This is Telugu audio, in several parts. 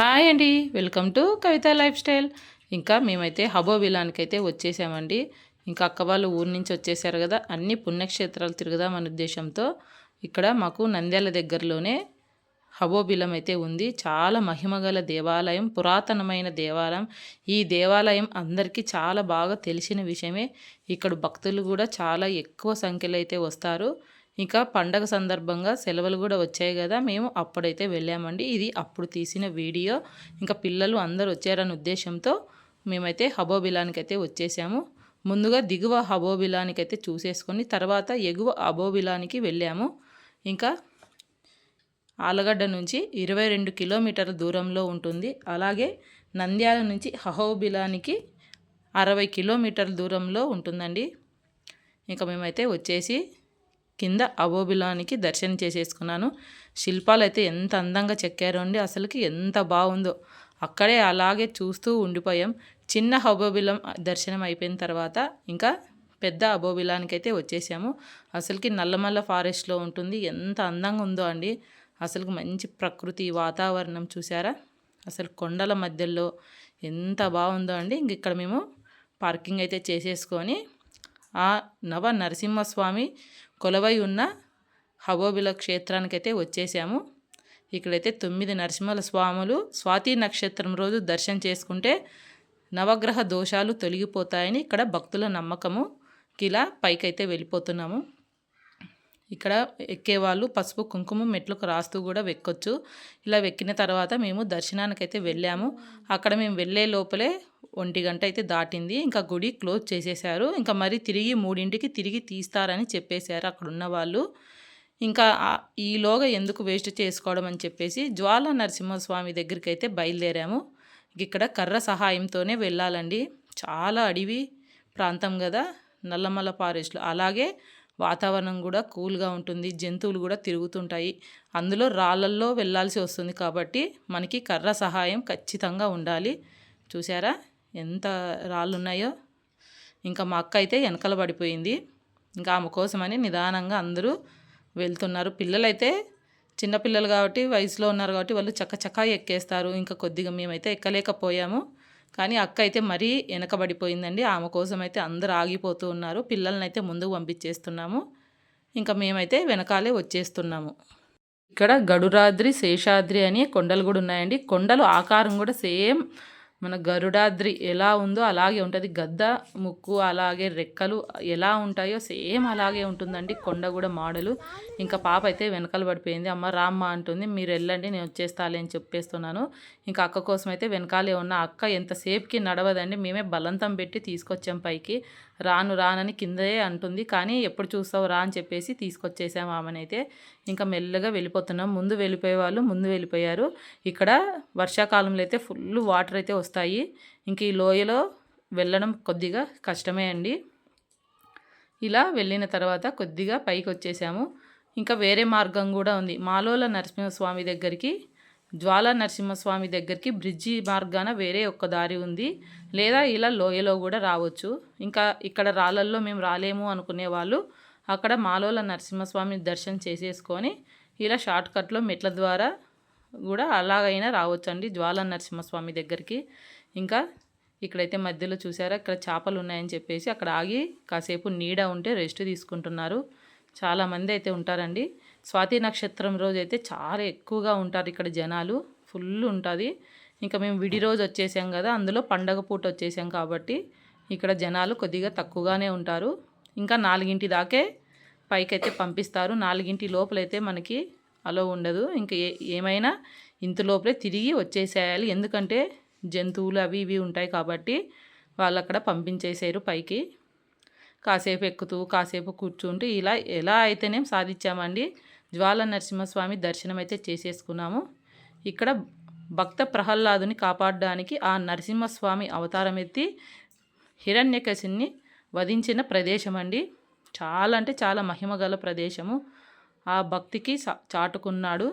హాయ్ అండి. Welcome to Kavitha lifestyle. ఇంకా మేమైతే హబోబిలానికి అయితే వచ్చేసామండి. ఇంకా అక్క వాళ్ళు ఊరి నుంచి వచ్చేసారు కదా అన్ని పుణ్యక్షేత్రాలు తిరుగుదామనే ఉద్దేశంతో ఇక్కడ మాకు నంద్యాల దగ్గరలోనే హబోబిలం అయితే ఉంది. చాలా మహిమగల దేవాలయం పురాతనమైన దేవాలయం. ఈ దేవాలయం అందరికీ చాలా బాగా తెలిసిన విషయమే. ఇక్కడ భక్తులు కూడా చాలా ఎక్కువ సంఖ్యలో అయితే వస్తారు. ఇంకా పండగ సందర్భంగా సెలవులు కూడా వచ్చాయి కదా మేము అప్పుడైతే వెళ్ళామండి. ఇది అప్పుడు తీసిన వీడియో. ఇంకా పిల్లలు అందరు వచ్చారనే ఉద్దేశంతో మేమైతే హబోబిలానికి అయితే వచ్చేసాము. ముందుగా దిగువ హబోబిలానికి అయితే చూసేసుకొని తర్వాత ఎగువ అబోబిలానికి వెళ్ళాము. ఇంకా ఆలగడ్డ నుంచి ఇరవై రెండు కిలోమీటర్ల దూరంలో ఉంటుంది. అలాగే నంద్యాల నుంచి హహోబిలానికి అరవై కిలోమీటర్ల దూరంలో ఉంటుందండి. ఇంకా మేమైతే వచ్చేసి కింద అబోబిలానికి దర్శనం చేసేసుకున్నాను. శిల్పాలు అయితే ఎంత అందంగా చెక్కారో అండి అసలుకి ఎంత బాగుందో. అక్కడే అలాగే చూస్తూ ఉండిపోయాం. చిన్న అబోబిలం దర్శనం అయిపోయిన తర్వాత ఇంకా పెద్ద అబోబిలానికి అయితే వచ్చేసాము. అసలుకి నల్లమల్ల ఫారెస్ట్లో ఉంటుంది ఎంత అందంగా ఉందో అండి. అసలుకి మంచి ప్రకృతి వాతావరణం చూసారా? అసలు కొండల మధ్యలో ఎంత బాగుందో అండి. ఇంక ఇక్కడ మేము పార్కింగ్ అయితే చేసేసుకొని ఆ నవ నరసింహస్వామి కొలవై ఉన్న హబోబిల క్షేత్రానికైతే వచ్చేసాము. ఇక్కడైతే తొమ్మిది నరసింహల స్వాములు స్వాతి నక్షత్రం రోజు దర్శనం చేసుకుంటే నవగ్రహ దోషాలు తొలగిపోతాయని ఇక్కడ భక్తుల నమ్మకము. ఇలా పైకైతే వెళ్ళిపోతున్నాము. ఇక్కడ ఎక్కేవాళ్ళు పసుపు కుంకుమ మెట్లకు రాస్తూ కూడా వెక్కొచ్చు. ఇలా వెక్కిన తర్వాత మేము దర్శనానికైతే వెళ్ళాము. అక్కడ మేము వెళ్ళే లోపలే ఒంటి గంట అయితే దాటింది. ఇంకా గుడి క్లోజ్ చేసేసారు ఇంకా మరి తిరిగి మూడింటికి తిరిగి తీస్తారని చెప్పేశారు అక్కడ ఉన్న వాళ్ళు. ఇంకా ఈలోగా ఎందుకు వేస్ట్ చేసుకోవడం అని చెప్పేసి జ్వాల నరసింహస్వామి దగ్గరికి అయితే బయలుదేరాము ఇక్కడ కర్ర సహాయంతోనే వెళ్ళాలండి. చాలా అడవి ప్రాంతం కదా నల్లమల్ల ఫారెస్ట్లో. అలాగే వాతావరణం కూడా కూల్గా ఉంటుంది జంతువులు కూడా తిరుగుతుంటాయి. అందులో రాళ్ళల్లో వెళ్ళాల్సి వస్తుంది కాబట్టి మనకి కర్ర సహాయం ఖచ్చితంగా ఉండాలి. చూసారా ఎంత రాళ్ళు ఉన్నాయో ఇంకా మా అక్క అయితే వెనకల పడిపోయింది. ఇంకా ఆమె కోసమని నిదానంగా అందరూ వెళ్తున్నారు. పిల్లలైతే చిన్నపిల్లలు కాబట్టి వయసులో ఉన్నారు కాబట్టి వాళ్ళు చక్క చక్క ఎక్కేస్తారు. ఇంకా కొద్దిగా మేమైతే ఎక్కలేకపోయాము. కానీ అక్క అయితే మరీ వెనకబడిపోయిందండి ఆమె కోసం అయితే అందరు ఆగిపోతూ ఉన్నారు. పిల్లల్ని అయితే ముందుకు పంపించేస్తున్నాము. ఇంకా మేమైతే వెనకాలే వచ్చేస్తున్నాము. ఇక్కడ గడురాద్రి శేషాద్రి అని కొండలు కూడా ఉన్నాయండి. కొండలు ఆకారం కూడా సేమ్ మన గరుడాద్రి ఎలా ఉందో అలాగే ఉంటుంది. గద్ద ముక్కు అలాగే రెక్కలు ఎలా ఉంటాయో సేమ్ అలాగే ఉంటుందండి. కొండ కూడా మోడలు. ఇంకా పాప అయితే వెనకాల పడిపోయింది. అమ్మ రామ్మ అంటుంది మీరు వెళ్ళండి నేను వచ్చేస్తాలే అని చెప్పేస్తున్నాను. ఇంకా అక్క కోసం అయితే వెనకాలే ఉన్న అక్క ఎంతసేపుకి నడవదండి. మేమే బలంతం పెట్టి తీసుకొచ్చాం పైకి. రాను రానని కిందే అంటుంది. కానీ ఎప్పుడు చూస్తావు రా అని చెప్పేసి తీసుకొచ్చేసాము ఆమెనైతే. ఇంకా మెల్లగా వెళ్ళిపోతున్నాం. ముందు వెళ్ళిపోయే వాళ్ళు ముందు వెళ్ళిపోయారు. ఇక్కడ వర్షాకాలంలో అయితే ఫుల్ వాటర్ అయితే వస్తాయి. ఇంక ఈ లోయలో వెళ్ళడం కొద్దిగా కష్టమే అండి. ఇలా వెళ్ళిన తర్వాత కొద్దిగా పైకి వచ్చేసాము. ఇంకా వేరే మార్గం కూడా ఉంది. మాలోల నరసింహస్వామి దగ్గరికి జ్వాల నరసింహస్వామి దగ్గరికి బ్రిడ్జి మార్గాన వేరే ఒక్క దారి ఉంది. లేదా ఇలా లోయలో కూడా రావచ్చు. ఇంకా ఇక్కడ రాళ్ళల్లో మేము రాలేము అనుకునే వాళ్ళు అక్కడ మాలోల నరసింహస్వామి దర్శనం చేసేసుకొని ఇలా షార్ట్కట్లో మెట్ల ద్వారా కూడా అలాగైనా రావచ్చు అండి జ్వాల నరసింహస్వామి దగ్గరికి. ఇంకా ఇక్కడైతే మధ్యలో చూసారా ఇక్కడ చేపలు ఉన్నాయని చెప్పేసి అక్కడ ఆగి కాసేపు నీడ ఉంటే రెస్ట్ తీసుకుంటున్నారు. చాలామంది అయితే ఉంటారండి. స్వాతి నక్షత్రం రోజు అయితే చాలా ఎక్కువగా ఉంటారు ఇక్కడ జనాలు. ఫుల్ ఉంటుంది. ఇంకా మేము విడి రోజు వచ్చేసాం కదా అందులో పండగ పూట వచ్చేసాం కాబట్టి ఇక్కడ జనాలు కొద్దిగా తక్కువగానే ఉంటారు. ఇంకా నాలుగింటి దాకే పైకైతే పంపిస్తారు. నాలుగింటి లోపలైతే మనకి అలో ఉండదు. ఇంకా ఏ ఏమైనా ఇంత లోపలే తిరిగి వచ్చేసేయాలి. ఎందుకంటే జంతువులు అవి ఇవి ఉంటాయి కాబట్టి వాళ్ళు అక్కడ పంపించేసారు పైకి. కాసేపు ఎక్కుతూ కాసేపు కూర్చుంటూ ఇలా ఎలా అయితేనే సాధించామండి? జ్వాల నరసింహస్వామి దర్శనం అయితే చేసేసుకున్నాము. ఇక్కడ భక్త ప్రహ్లాదుని కాపాడడానికి ఆ నరసింహస్వామి అవతారం ఎత్తి హిరణ్యకశిని వధించిన ప్రదేశం అండి చాలా అంటే చాలా మహిమగల ప్రదేశము. ఆ భక్తికి చాటుకున్నాడు.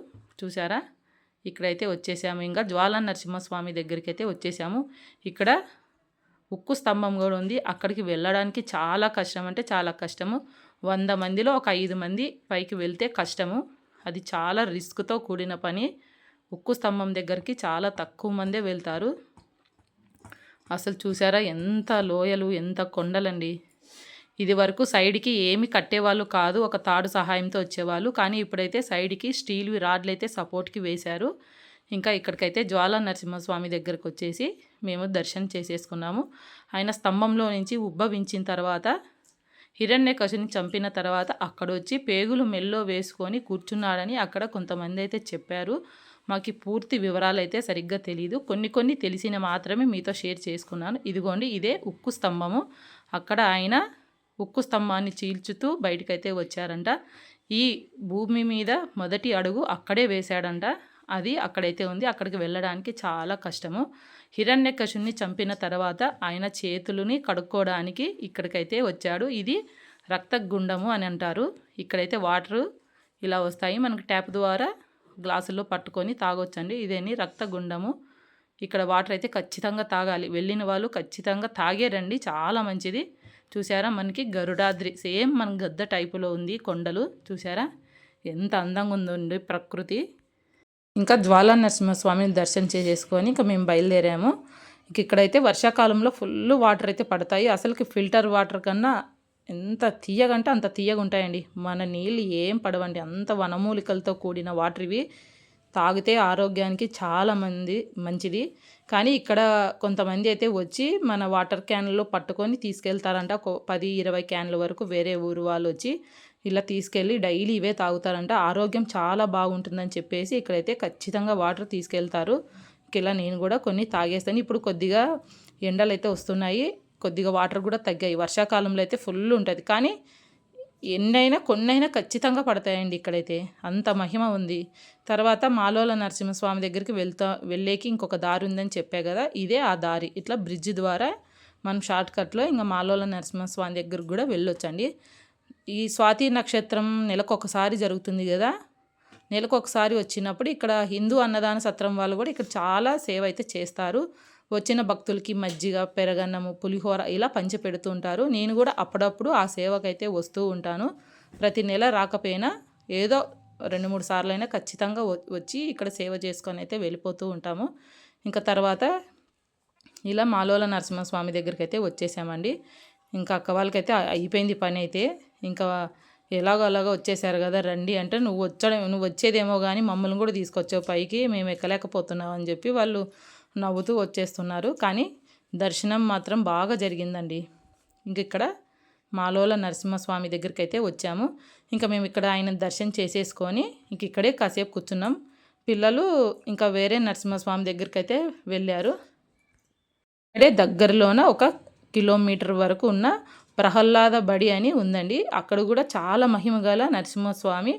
చూసారా ఇక్కడైతే వచ్చేసాము. ఇంకా జ్వాల నరసింహస్వామి దగ్గరికి అయితే వచ్చేసాము. ఇక్కడ ఉక్కు స్తంభం కూడా ఉంది. అక్కడికి వెళ్ళడానికి చాలా కష్టం. అంటే చాలా కష్టము. వంద మందిలో ఒక ఐదు మంది పైకి వెళ్తే కష్టము. అది చాలా రిస్క్తో కూడిన పని. ఉక్కు స్తంభం దగ్గరికి చాలా తక్కువ మందే వెళ్తారు. అసలు చూసారా? ఎంత లోయలు ఎంత కొండలండి. ఇది వరకు సైడ్కి ఏమి కట్టేవాళ్ళు కాదు. ఒక తాడు సహాయంతో వచ్చేవాళ్ళు. కానీ ఇప్పుడైతే సైడ్కి స్టీల్వి రాడ్లు అయితే సపోర్ట్కి వేశారు. ఇంకా ఇక్కడికైతే జ్వాలా నరసింహస్వామి దగ్గరకు వచ్చేసి మేము దర్శనం చేసేసుకున్నాము. ఆయన స్తంభంలో నుంచి ఉబ్బవించిన తర్వాత హిరణ్యకశుని చంపిన తర్వాత అక్కడ వచ్చి పేగులు మెల్లో వేసుకొని కూర్చున్నాడని అక్కడ కొంతమంది అయితే చెప్పారు. మాకు పూర్తి వివరాలు అయితే సరిగ్గా తెలియదు కొన్ని కొన్ని తెలిసిన మాత్రమే మీతో షేర్ చేసుకున్నాను. ఇదిగోండి ఇదే ఉక్కు స్తంభము. అక్కడ ఆయన ఉక్కు స్తంభాన్ని చీల్చుతూ బయటకైతే వచ్చారంట. ఈ భూమి మీద మొదటి అడుగు అక్కడే వేశాడంట. అది అక్కడైతే ఉంది. అక్కడికి వెళ్ళడానికి చాలా కష్టము. హిరణ్యకశుని చంపిన తర్వాత ఆయన చేతులని కడుక్కోవడానికి ఇక్కడికైతే వచ్చాడు. ఇది రక్తగుండము అని అంటారు. ఇక్కడైతే వాటరు ఇలా వస్తాయి. మనకు ట్యాప్ ద్వారా గ్లాసుల్లో పట్టుకొని తాగొచ్చండి. ఇదేని రక్తగుండము. ఇక్కడ వాటర్ అయితే ఖచ్చితంగా తాగాలి. వెళ్ళిన వాళ్ళు ఖచ్చితంగా తాగేరండి. చాలా మంచిది. చూసారా మనకి గరుడాద్రి. సేమ్ మన గద్ద టైపులో ఉంది కొండలు. చూసారా ఎంత అందంగా ఉందండి ప్రకృతి. ఇంకా జ్వాలా నరసింహస్వామిని దర్శనం చేసేసుకొని ఇంకా మేము బయలుదేరాము. ఇంక ఇక్కడైతే వర్షాకాలంలో ఫుల్ వాటర్ అయితే పడతాయి. అసలుకి ఫిల్టర్ వాటర్ కన్నా ఎంత తీయగంటే అంత తీయగా ఉంటాయండి మన నీళ్ళు ఏం పడవండి. అంత వనమూలికలతో కూడిన వాటర్ ఇవి. తాగితే ఆరోగ్యానికి చాలా మంది మంచిది. కానీ ఇక్కడ కొంతమంది అయితే వచ్చి మన వాటర్ క్యాన్లో పట్టుకొని తీసుకెళ్తారంట. పది ఇరవై క్యాన్ల వరకు వేరే ఊరు వాళ్ళు వచ్చి ఇలా తీసుకెళ్ళి డైలీ ఇవే తాగుతారంట. ఆరోగ్యం చాలా బాగుంటుందని చెప్పేసి ఇక్కడైతే ఖచ్చితంగా వాటర్ తీసుకెళ్తారు. ఇలా నేను కూడా కొన్ని తాగేస్తాను. ఇప్పుడు కొద్దిగా ఎండలు అయితే వస్తున్నాయి. కొద్దిగా వాటర్ కూడా తగ్గాయి. వర్షాకాలంలో అయితే ఫుల్ ఉంటుంది. కానీ ఎన్నైనా కొన్నైనా ఖచ్చితంగా పడతాయండి ఇక్కడైతే. అంత మహిమ ఉంది. తర్వాత మాలోల నరసింహస్వామి దగ్గరికి వెళ్తా వెళ్ళేకి ఇంకొక దారి ఉందని చెప్పే కదా ఇదే ఆ దారి. ఇట్లా బ్రిడ్జ్ ద్వారా మనం షార్ట్ కట్లో ఇంకా మాలోల నరసింహస్వామి దగ్గరికి కూడా వెళ్ళొచ్చండి. ఈ స్వాతి నక్షత్రం నెలకు ఒకసారి జరుగుతుంది కదా? నెలకు ఒకసారి వచ్చినప్పుడు ఇక్కడ హిందూ అన్నదాన సత్రం వాళ్ళు కూడా ఇక్కడ చాలా సేవ అయితే చేస్తారు. వచ్చిన భక్తులకి మజ్జిగ పెరగన్నము పులిహోర ఇలా పంచి పెడుతూ ఉంటారు. నేను కూడా అప్పుడప్పుడు ఆ సేవకైతే వస్తూ ఉంటాను. ప్రతి నెల రాకపోయినా ఏదో రెండు మూడు సార్లు అయినా ఖచ్చితంగా వచ్చి ఇక్కడ సేవ చేసుకొని అయితే వెళ్ళిపోతూ ఉంటాము. ఇంకా తర్వాత ఇలా మాలోల నరసింహస్వామి దగ్గరికి అయితే వచ్చేసామండి. ఇంకా అక్క వాళ్ళకైతే అయిపోయింది పని అయితే ఇంకా ఎలాగో అలాగో వచ్చేసారు కదా రండి అంటే నువ్వు వచ్చడం నువ్వు వచ్చేదేమో కానీ మమ్మల్ని కూడా తీసుకొచ్చావు పైకి మేము ఎక్కలేకపోతున్నాం అని చెప్పి వాళ్ళు నవ్వుతూ వచ్చేస్తున్నారు. కానీ దర్శనం మాత్రం బాగా జరిగిందండి. ఇంక ఇక్కడ మాలోల నరసింహస్వామి దగ్గరికి అయితే వచ్చాము. ఇంకా మేము ఇక్కడ ఆయన దర్శనం చేసేసుకొని ఇంక ఇక్కడే కాసేపు కూర్చున్నాం. పిల్లలు ఇంకా వేరే నరసింహస్వామి దగ్గరికి అయితే వెళ్ళారు. ఇక్కడే దగ్గరలోన ఒక కిలోమీటర్ వరకు ఉన్న ప్రహ్లాద బడి అని ఉందండి. అక్కడ కూడా చాలా మహిమ గల నరసింహస్వామి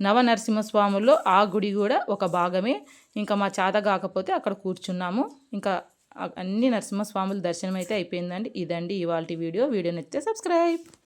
నవ నరసింహస్వాముల్లో ఆ గుడి కూడా ఒక భాగమే. ఇంకా మా చేత కాకపోతే అక్కడ కూర్చున్నాము. ఇంకా అన్ని నరసింహస్వాముల దర్శనం అయితే అయిపోయిందండి. ఇదండి ఇవాళ వీడియో. వీడియో నచ్చితే సబ్స్క్రైబ్.